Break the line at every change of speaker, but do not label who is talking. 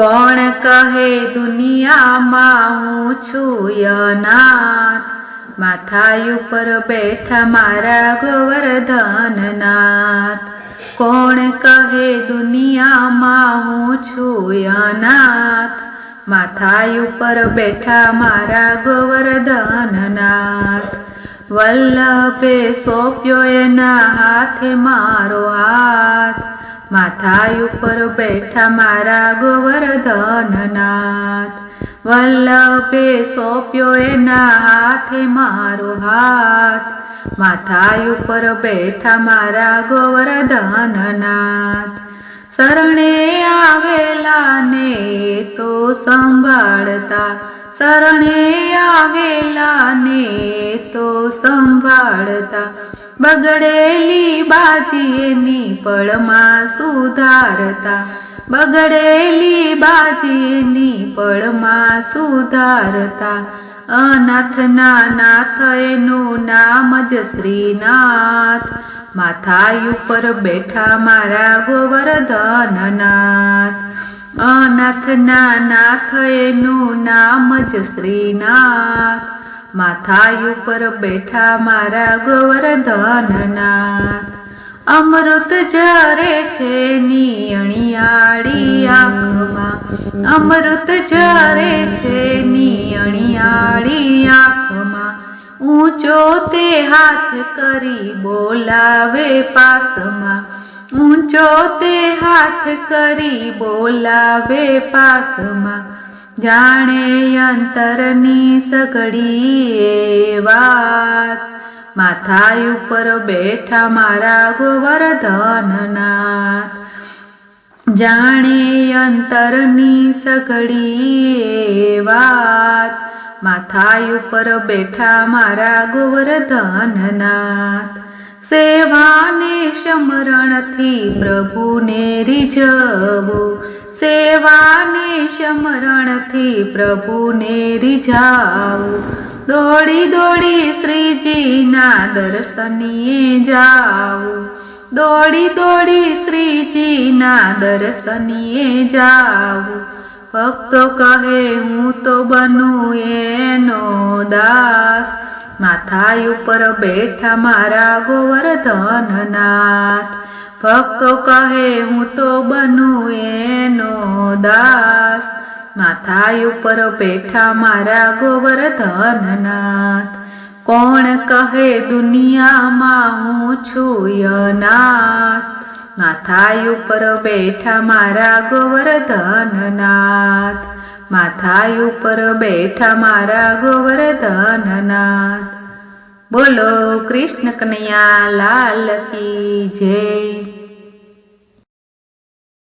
કોણ કહે દુનિયામાં હું છું અનાથ માથા ઉપર બેઠા મારા ગોવર્ધનનાથ. કોણ કહે દુનિયામાં હું છું અનાથ માથા ઉપર બેઠા મારા ગોવર્ધનનાથ. વલ્લભે સોંપ્યો એના હાથે મારો હાથ. માથાય ઉપર બેઠા મારા ગોવર્ધનનાથ. વલ્લભે સોંપ્યો એના હાથે મારો હાથ. માથા ઉપર બેઠા મારા ગોવર્ધનનાથ. શરણે આવેલા ને તો સંભાળતા. શરણે આવેલા ને તો સંભાળતા. બગડેલી બાજીની પળમાં સુધારતા. બગડેલી બાજીની પળમાં સુધારતા. અનાથના નાથ એનું નામ જ શ્રીનાથ. માથા ઉપર બેઠા મારા ગોવર્ધનનાથ. અનાથના નાથ એનું નામ જ શ્રીનાથ. માથાય ઉપર બેઠા મારા ગોવર્ધનનાથ. અમૃત જરે છે નિયણિયાળી આંખમાં. અમૃત જરે છે નિયણિયાળી આંખમાં. ઊંચો તે હાથ કરી બોલાવે પાસમાં. ઊંચો તે હાથ કરી બોલાવે પાસમાં. જાણે અંતરની સગડી વાત. માથા ઉપર બેઠા મારા ગોવર્ધનનાથ. જાણે અંતરની સગડી વાત. માથા ઉપર બેઠા મારા ગોવર્ધનનાથ. સેવાને સમરણથી પ્રભુને રીઝવું. સેવાને સમરણથી પ્રભુને રીઝાવું. દોડી દોડી શ્રીજીના દર્શનીએ જાવું. દોડી દોડી શ્રીજીના દર્શનીએ જાવું. ભક્તો કહે, હું તો બનું એનો દાસ. માથા ઉપર બેઠા મારા ગોવર્ધનનાથ. ભક્તો કહે, હું તો બનું એનો દાસ. માથાય ઉપર બેઠા મારા ગોવર્ધનનાથ. કોણ કહે દુનિયામાં હું છું યનાથ? માથા ઉપર બેઠા મારા ગોવર્ધનનાથ. માથા ઉપર બેઠા મારા ગોવર્ધનનાથ. બોલો કૃષ્ણ કનૈયા લાલ કી જય.